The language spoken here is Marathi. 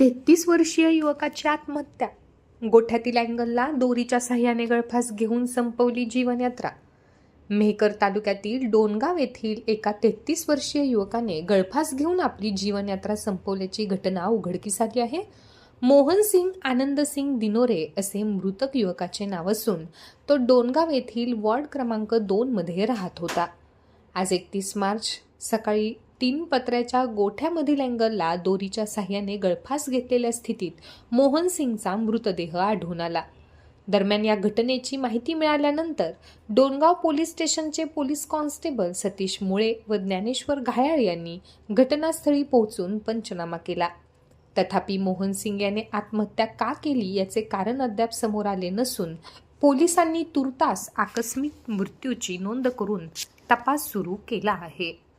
तेहतीस वर्षीय युवकाची आत्महत्या. गोठ्यातील अँगलला दोरीच्या साह्याने गळफास घेऊन संपवली जीवनयात्रा. मेहकर तालुक्यातील डोनगाव येथील एका तेहतीस वर्षीय युवकाने गळफास घेऊन आपली जीवनयात्रा संपवल्याची घटना उघडकीस आली आहे. मोहन सिंग आनंद सिंग दिनोरे असे मृतक युवकाचे नाव असून तो डोनगाव येथील वॉर्ड क्रमांक दोनमध्ये राहत होता. आज एकतीस मार्च सकाळी तीन पत्र्याच्या गोठ्यामधील अँगलला दोरीच्या साह्याने गळफास घेतलेल्या स्थितीत मोहन सिंगचा मृतदेह आढळून आला. दरम्यान या घटनेची माहिती मिळाल्यानंतर डोनगाव पोलीस स्टेशनचे पोलीस कॉन्स्टेबल सतीश मुळे व ज्ञानेश्वर घायाळ यांनी घटनास्थळी पोहोचून पंचनामा केला. तथापि मोहन सिंग याने आत्महत्या का केली याचे कारण अद्याप समोर आले नसून पोलिसांनी तुर्तास आकस्मिक मृत्यूची नोंद करून तपास सुरू केला आहे.